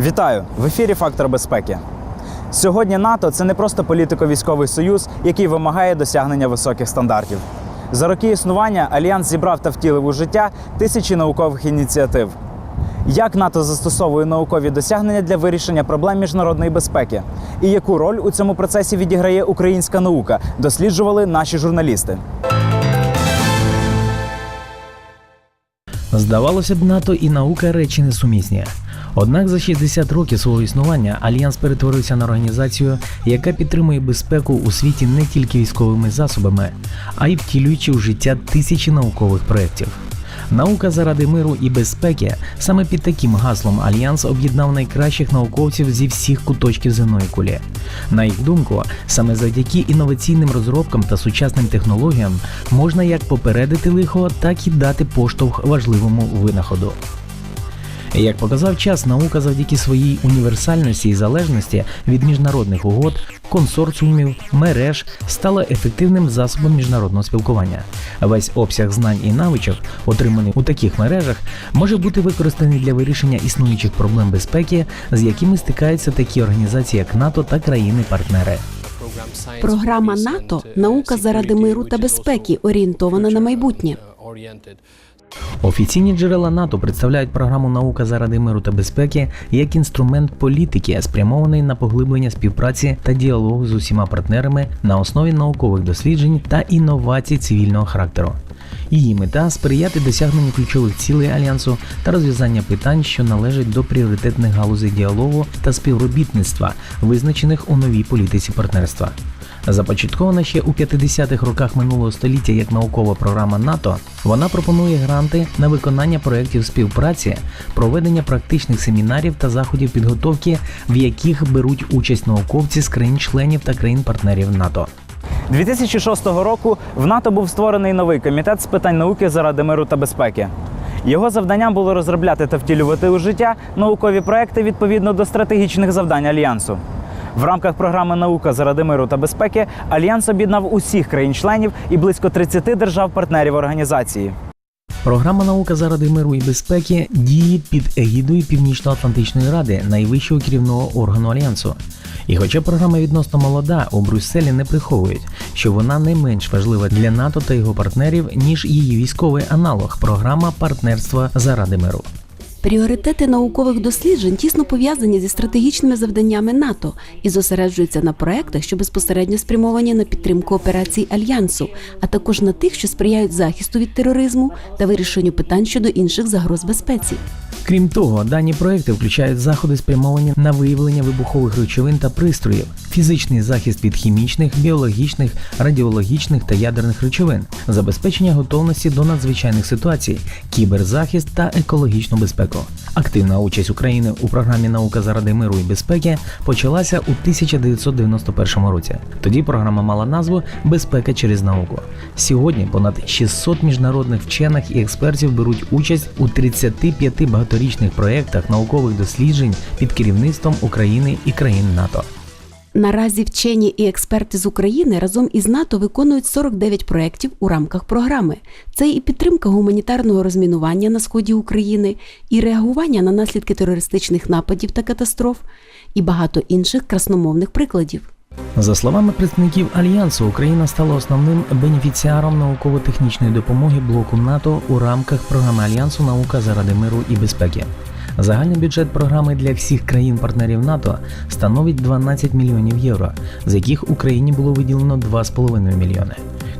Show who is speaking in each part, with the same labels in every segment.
Speaker 1: Вітаю в ефірі Фактор безпеки. Сьогодні НАТО це не просто політико-військовий союз, який вимагає досягнення високих стандартів. За роки існування альянс зібрав та втілив у життя тисячі наукових ініціатив. Як НАТО застосовує наукові досягнення для вирішення проблем міжнародної безпеки? І яку роль у цьому процесі відіграє українська наука? Досліджували наші журналісти.
Speaker 2: Здавалося б, НАТО і наука речі несумісні. Однак за 60 років свого існування альянс перетворився на організацію, яка підтримує безпеку у світі не тільки військовими засобами, а й втілюючи в життя тисячі наукових проєктів. Наука заради миру і безпеки саме під таким гаслом альянс об'єднав найкращих науковців зі всіх куточків земної кулі. На їх думку, саме завдяки інноваційним розробкам та сучасним технологіям можна як попередити лихо, так і дати поштовх важливому винаходу. Як показав час, наука завдяки своїй універсальності і залежності від міжнародних угод, консорціумів, мереж стала ефективним засобом міжнародного спілкування. Весь обсяг знань і навичок, отриманий у таких мережах, може бути використаний для вирішення існуючих проблем безпеки, з якими стикаються такі організації, як НАТО та країни-партнери.
Speaker 3: Програма НАТО наука заради миру та безпеки орієнтована на майбутнє.
Speaker 2: Офіційні джерела НАТО представляють програму Наука заради миру та безпеки як інструмент політики, спрямований на поглиблення співпраці та діалогу з усіма партнерами на основі наукових досліджень та інновацій цивільного характеру. Її мета сприяти досягненню ключових цілей альянсу та розв'язання питань, що належать до пріоритетних галузей діалогу та співробітництва, визначених у новій політиці партнерства. Започаткована ще у 50-х роках минулого століття як наукова програма НАТО, вона пропонує гранти на виконання проєктів співпраці, проведення практичних семінарів та заходів підготовки, в яких беруть участь науковці з країн-членів та країн-партнерів НАТО.
Speaker 1: 2006 року в НАТО був створений новий комітет з питань науки заради миру та безпеки. Його завданням було розробляти та втілювати у життя наукові проекти відповідно до стратегічних завдань альянсу. В рамках програми Наука заради миру та безпеки альянс об'єднав усіх країн-членів і близько 30 держав-партнерів організації.
Speaker 2: Програма Наука заради миру і безпеки діє під егідою Північно-Атлантичної ради, найвищого керівного органу альянсу. І хоча програма відносно молода, у Брюсселі не приховують, що вона не менш важлива для НАТО та його партнерів, ніж її військовий аналог програма партнерства заради миру.
Speaker 3: Пріоритети наукових досліджень тісно пов'язані зі стратегічними завданнями НАТО і зосереджуються на проектах, що безпосередньо спрямовані на підтримку операцій альянсу, а також на тих, що сприяють захисту від тероризму та вирішенню питань щодо інших загроз безпеці.
Speaker 2: Крім того, дані проекти включають заходи, спрямовані на виявлення вибухових речовин та пристроїв, фізичний захист від хімічних, біологічних, радіологічних та ядерних речовин, забезпечення готовності до надзвичайних ситуацій, кіберзахист та екологічну безпеку. Активна участь України у програмі Наука заради миру і безпеки почалася у 1991 році. Тоді програма мала назву Безпека через науку. Сьогодні понад 600 міжнародних вчених і експертів беруть участь у 35 багаторічних проєктах наукових досліджень під керівництвом України і країн НАТО.
Speaker 3: Наразі вчені і експерти з України разом із НАТО виконують 49 проєктів у рамках програми. Це і підтримка гуманітарного розмінування на сході України, і реагування на наслідки терористичних нападів та катастроф, і багато інших красномовних прикладів.
Speaker 2: За словами представників альянсу, Україна стала основним бенефіціаром науково-технічної допомоги блоку НАТО у рамках програми альянсу Наука заради миру і безпеки. Загальний бюджет програми для всіх країн-партнерів НАТО становить 12 мільйонів євро, з яких Україні було виділено 2,5 мільйони.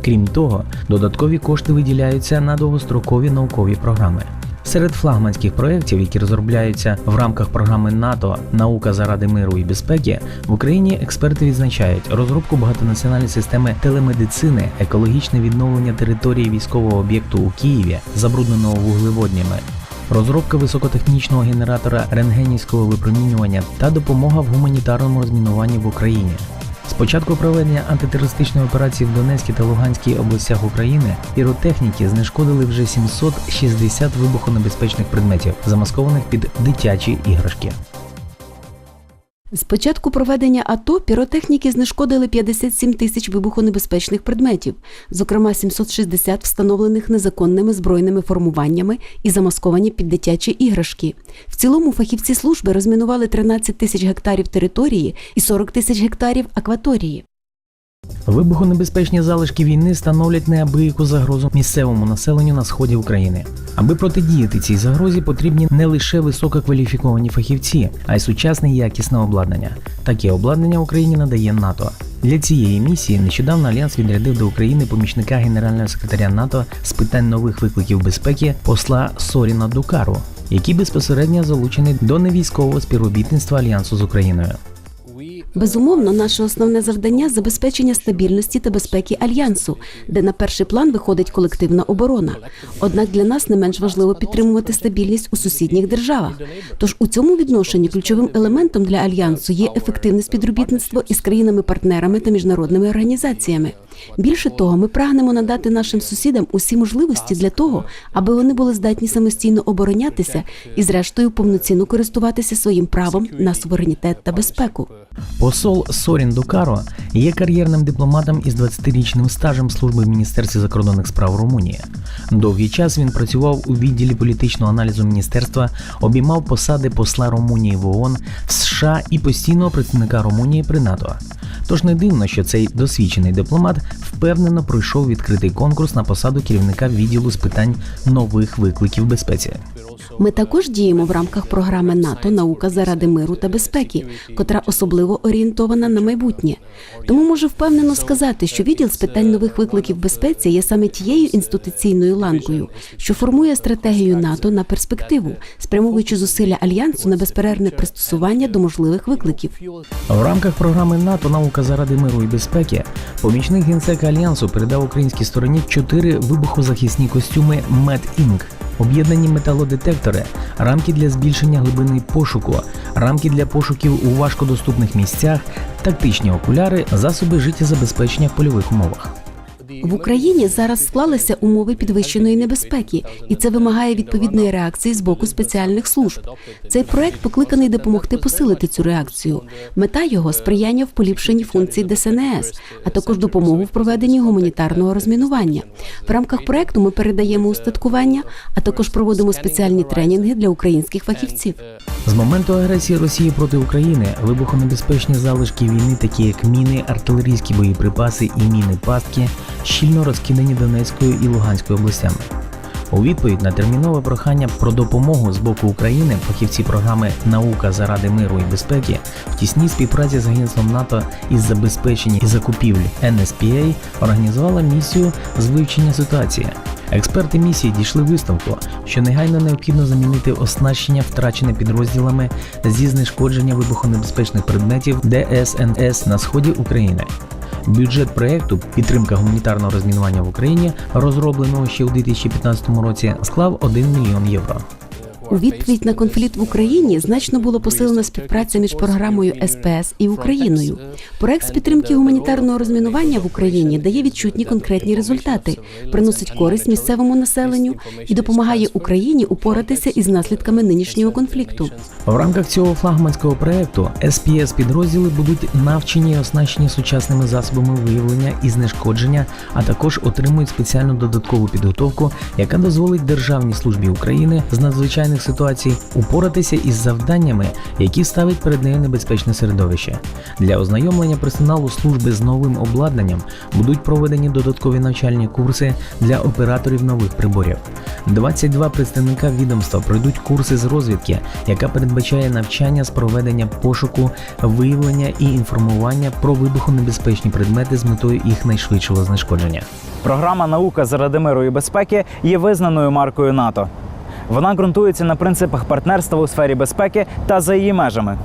Speaker 2: Крім того, додаткові кошти виділяються на довгострокові наукові програми. Серед флагманських проєктів, які розробляються в рамках програми НАТО Наука заради миру і безпеки, в Україні експерти відзначають розробку багатонаціональної системи телемедицини, екологічне відновлення території військового об'єкту у Києві, забрудненого вуглеводнями, розробка високотехнічного генератора рентгенівського випромінювання та допомога в гуманітарному розмінуванні в Україні. З початку проведення антитерористичної операції в Донецькій та Луганській областях України піротехніки знешкодили вже 760 вибухонебезпечних предметів, замаскованих під дитячі іграшки.
Speaker 3: З початку проведення АТО піротехніки знешкодили 57 тисяч вибухонебезпечних предметів, зокрема 760 встановлених незаконними збройними формуваннями і замасковані під дитячі іграшки. В цілому фахівці служби розмінували 13 тисяч гектарів території і 40 тисяч гектарів акваторії.
Speaker 2: Вибухонебезпечні залишки війни становлять неабияку загрозу місцевому населенню на сході України. Аби протидіяти цій загрозі, потрібні не лише висококваліфіковані фахівці, а й сучасне якісне обладнання. Таке обладнання Україні надає НАТО. Для цієї місії нещодавно альянс відрядив до України помічника генерального секретаря НАТО з питань нових викликів безпеки посла Соріна Дукару, який безпосередньо залучений до невійськового співробітництва альянсу з Україною.
Speaker 3: Безумовно, наше основне завдання забезпечення стабільності та безпеки альянсу, де на перший план виходить колективна оборона. Однак для нас не менш важливо підтримувати стабільність у сусідніх державах. Тож у цьому відношенні ключовим елементом для альянсу є ефективне співробітництво із країнами-партнерами та міжнародними організаціями. Більше того, ми прагнемо надати нашим сусідам усі можливості для того, аби вони були здатні самостійно оборонятися і, зрештою, повноцінно користуватися своїм правом на суверенітет та безпеку.
Speaker 2: Посол Сорін Дукаро є кар'єрним дипломатом із 20-річним стажем служби в Міністерстві закордонних справ Румунії. Довгий час він працював у відділі політичного аналізу міністерства, обіймав посади посла Румунії в ООН, США і постійного представника Румунії при НАТО. Тож не дивно, що цей досвідчений дипломат впевнено пройшов відкритий конкурс на посаду керівника відділу з питань нових викликів безпеці.
Speaker 3: Ми також діємо в рамках програми НАТО Наука заради миру та безпеки, котра особливо орієнтована на майбутнє. Тому можу впевнено сказати, що відділ з питань нових викликів безпеці є саме тією інституційною ланкою, що формує стратегію НАТО на перспективу, спрямовуючи зусилля альянсу на безперервне пристосування до можливих викликів.
Speaker 2: В рамках програми НАТО Наука заради миру і безпеки помічник генсека альянсу передав українській стороні чотири вибухозахисні костюми MedInc, об'єднані металодетектори, рамки для збільшення глибини пошуку, рамки для пошуків у важкодоступних місцях, тактичні окуляри, засоби життєзабезпечення в польових умовах.
Speaker 3: В Україні зараз склалися умови підвищеної небезпеки, і це вимагає відповідної реакції з боку спеціальних служб. Цей проект покликаний допомогти посилити цю реакцію. Мета його сприяння в поліпшенні функцій ДСНС, а також допомогу в проведенні гуманітарного розмінування. В рамках проекту ми передаємо устаткування, а також проводимо спеціальні тренінги для українських фахівців.
Speaker 2: З моменту агресії Росії проти України вибухонебезпечні залишки війни, такі як міни, артилерійські боєприпаси і міни пастки, щільно розкидані Донецькою і Луганською областями. У відповідь на термінове прохання про допомогу з боку України фахівці програми Наука заради миру і безпеки в тісній співпраці з агентством НАТО із забезпечення і закупівль NSPA організувала місію з вивчення ситуації. Експерти місії дійшли висновку, що негайно необхідно замінити оснащення, втрачене підрозділами зі знешкодження вибухонебезпечних предметів ДСНС на сході України. Бюджет проекту підтримка гуманітарного розмінування в Україні, розробленого ще у 2015 році, склав 1 мільйон євро.
Speaker 3: У відповідь на конфлікт в Україні значно було посилена співпраця між програмою СПС і Україною. Проект з підтримки гуманітарного розмінування в Україні дає відчутні конкретні результати, приносить користь місцевому населенню і допомагає Україні упоратися із наслідками нинішнього конфлікту.
Speaker 2: В рамках цього флагманського проекту СПС підрозділи будуть навчені і оснащені сучасними засобами виявлення і знешкодження, а також отримують спеціальну додаткову підготовку, яка дозволить Державній службі України з надзвичайних ситуацій упоратися із завданнями, які ставить перед нею небезпечне середовище. Для ознайомлення персоналу служби з новим обладнанням будуть проведені додаткові навчальні курси для операторів нових приборів. 22 представника відомства пройдуть курси з розвідки, яка передбачає навчання з проведення пошуку, виявлення і інформування про вибухонебезпечні предмети з метою їх найшвидшого знешкодження.
Speaker 1: Програма Наука заради миру і безпеки є визнаною маркою НАТО. Вона ґрунтується на принципах партнерства у сфері безпеки та за її межами.